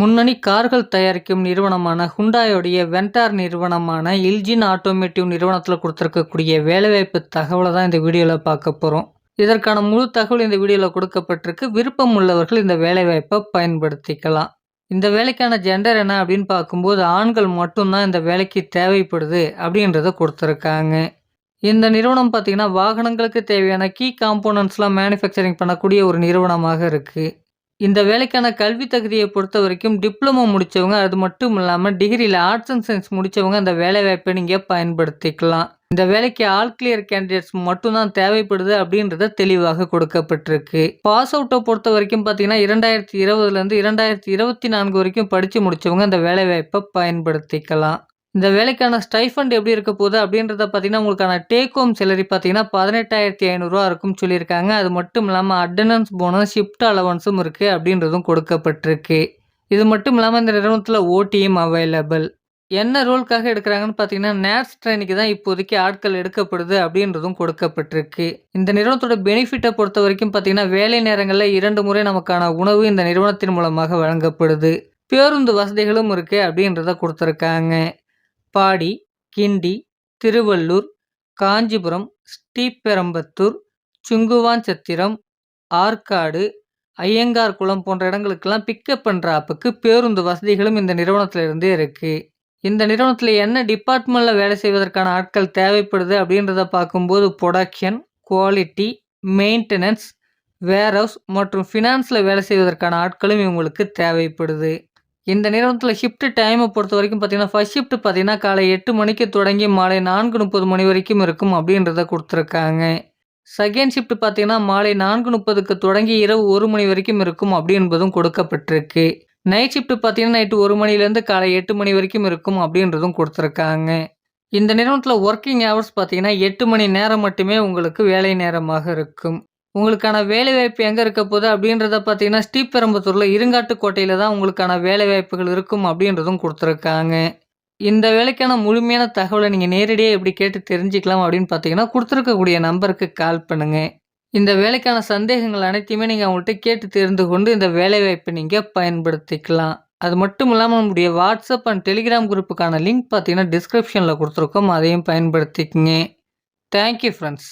முன்னணி கார்கள் தயாரிக்கும் நிறுவனமான ஹுண்டாயோடைய வென்டார் நிறுவனமான இல்ஜின் ஆட்டோமேட்டிவ் நிறுவனத்தில் கொடுத்துருக்கக்கூடிய வேலைவாய்ப்பு தகவலை தான் இந்த வீடியோவில் பார்க்க போகிறோம் இதற்கான முழு தகவல் இந்த வீடியோவில் கொடுக்கப்பட்டிருக்கு. விருப்பம் உள்ளவர்கள் இந்த வேலைவாய்ப்பை பயன்படுத்திக்கலாம். இந்த வேலைக்கான ஜெண்டர் என்ன அப்படின்னு பார்க்கும்போது ஆண்கள் மட்டும்தான் இந்த வேலைக்கு தேவைப்படுது அப்படின்றத கொடுத்துருக்காங்க. இந்த நிறுவனம் பார்த்திங்கன்னா வாகனங்களுக்கு தேவையான கீ காம்போனன்ட்ஸ்லாம் மேனுஃபேக்சரிங் பண்ணக்கூடிய ஒரு நிறுவனமாக இருக்குது இந்த வேலைக்கான கல்வி தகுதியை பொறுத்த வரைக்கும் டிப்ளமோ முடித்தவங்க அது மட்டும் இல்லாமல் டிகிரியில் ஆர்ட்ஸ் அண்ட் சயின்ஸ் முடித்தவங்க அந்த வேலை வாய்ப்பை நீங்கள் பயன்படுத்திக்கலாம். இந்த வேலைக்கு ஆல் கிளியர் கேண்டிடேட்ஸ் மட்டும்தான் தேவைப்படுது அப்படின்றத தெளிவாக கொடுக்கப்பட்டிருக்கு. பாஸ் அவுட்டை பொறுத்த வரைக்கும் பார்த்தீங்கன்னா இரண்டாயிரத்தி இருபதுலேருந்து இரண்டாயிரத்தி இருபத்தி நான்கு வரைக்கும் படித்து முடித்தவங்க அந்த வேலைவாய்ப்பை பயன்படுத்திக்கலாம். இந்த வேலைக்கான ஸ்டைஃபண்ட் எப்படி இருக்க போகுது அப்படின்றத பார்த்தீங்கன்னா உங்களுக்கான டேக் ஹோம் சேலரி பார்த்தீங்கன்னா பதினெட்டாயிரத்தி ஐநூறுரூவா இருக்கும் சொல்லியிருக்காங்க. அது மட்டும் இல்லாமல் அட்டண்டன்ஸ் போனஸ் ஷிஃப்ட் அலவன்ஸும் இருக்குது அப்படின்றதும் கொடுக்கப்பட்டிருக்கு. இது மட்டும் இல்லாமல் இந்த நிறுவனத்தில் ஓடிஎம் அவைலபிள் என்ன ரோலுக்காக எடுக்கிறாங்கன்னு பார்த்தீங்கன்னா நேர்ஸ் ட்ரெயினுக்கு தான் இப்போதைக்கு ஆட்கள் எடுக்கப்படுது அப்படின்றதும் கொடுக்கப்பட்டிருக்கு. இந்த நிறுவனத்தோட பெனிஃபிட்டை பொறுத்த வரைக்கும் பார்த்தீங்கன்னா வேலை நேரங்களில் இரண்டு முறை நமக்கான உணவு இந்த நிறுவனத்தின் மூலமாக வழங்கப்படுது. பேருந்து வசதிகளும் இருக்குது அப்படின்றத கொடுத்துருக்காங்க. பாடி கிண்டி திருவள்ளூர் காஞ்சிபுரம் ஸ்ரீபெரம்பத்தூர் சுங்குவான்சத்திரம் ஆற்காடு ஐயங்கார்குளம் போன்ற இடங்களுக்கெல்லாம் பிக்கப் பண்ணுற ஆப்புக்கு பேருந்து வசதிகளும் இந்த நிறுவனத்திலிருந்தே இருக்குது இந்த நிறுவனத்தில் என்ன டிபார்ட்மெண்ட்டில் வேலை செய்வதற்கான ஆட்கள் தேவைப்படுது அப்படின்றத பார்க்கும்போது ப்ரொடக்ஷன் குவாலிட்டி மெயின்டெனன்ஸ் வேர்ஹவுஸ் மற்றும் ஃபினான்ஸில் வேலை செய்வதற்கான ஆட்களும் இவங்களுக்கு தேவைப்படுது. இந்த நிறுவனத்தில் ஷிஃப்ட் டைமை பொறுத்த வரைக்கும் பார்த்தீங்கன்னா ஃபர்ஸ்ட் ஷிஃப்ட் பார்த்தீங்கன்னா காலை எட்டு மணிக்கு தொடங்கி மாலை நான்கு முப்பது மணி வரைக்கும் இருக்கும் அப்படின்றத கொடுத்துருக்காங்க. செகண்ட் ஷிஃப்ட் பார்த்தீங்கன்னா மாலை நான்கு முப்பதுக்கு தொடங்கி இரவு ஒரு மணி வரைக்கும் இருக்கும் அப்படி என்பதும் கொடுக்கப்பட்டிருக்கு. நைட் ஷிஃப்ட் பார்த்தீங்கன்னா நைட்டு ஒரு மணிலேருந்து காலை எட்டு மணி வரைக்கும் இருக்கும் அப்படின்றதும் கொடுத்துருக்காங்க. இந்த நிறுவனத்தில் ஒர்க்கிங் ஹவர்ஸ் பார்த்தீங்கன்னா எட்டு மணி நேரம் மட்டுமே உங்களுக்கு வேலை நேரமாக இருக்கும். உங்களுக்கான வேலைவாய்ப்பு எங்கே இருக்க போகுது அப்படின்றத பார்த்தீங்கன்னா ஸ்ரீபெரும்புத்தூரில் இருங்காட்டுக்கோட்டையில் தான் உங்களுக்கான வேலைவாய்ப்புகள் இருக்கும் அப்படின்றதும் கொடுத்துருக்காங்க. இந்த வேலைக்கான முழுமையான தகவலை நீங்கள் நேரடியாக எப்படி கேட்டு தெரிஞ்சுக்கலாம் அப்படின்னு பார்த்தீங்கன்னா கொடுத்துருக்கக்கூடிய நம்பருக்கு கால் பண்ணுங்கள் இந்த வேலைக்கான சந்தேகங்கள் அனைத்தையுமே நீங்கள் அவங்கள்ட்ட கேட்டு தெரிந்து கொண்டு இந்த வேலைவாய்ப்பை நீங்கள் பயன்படுத்திக்கலாம். அது மட்டும் இல்லாமல் நம்முடைய வாட்ஸ்அப் அண்ட் டெலிகிராம் குரூப்புக்கான லிங்க் பார்த்தீங்கன்னா டிஸ்கிரிப்ஷனில் கொடுத்துருக்கோம். அதையும் பயன்படுத்திக்கங்க. Thank you friends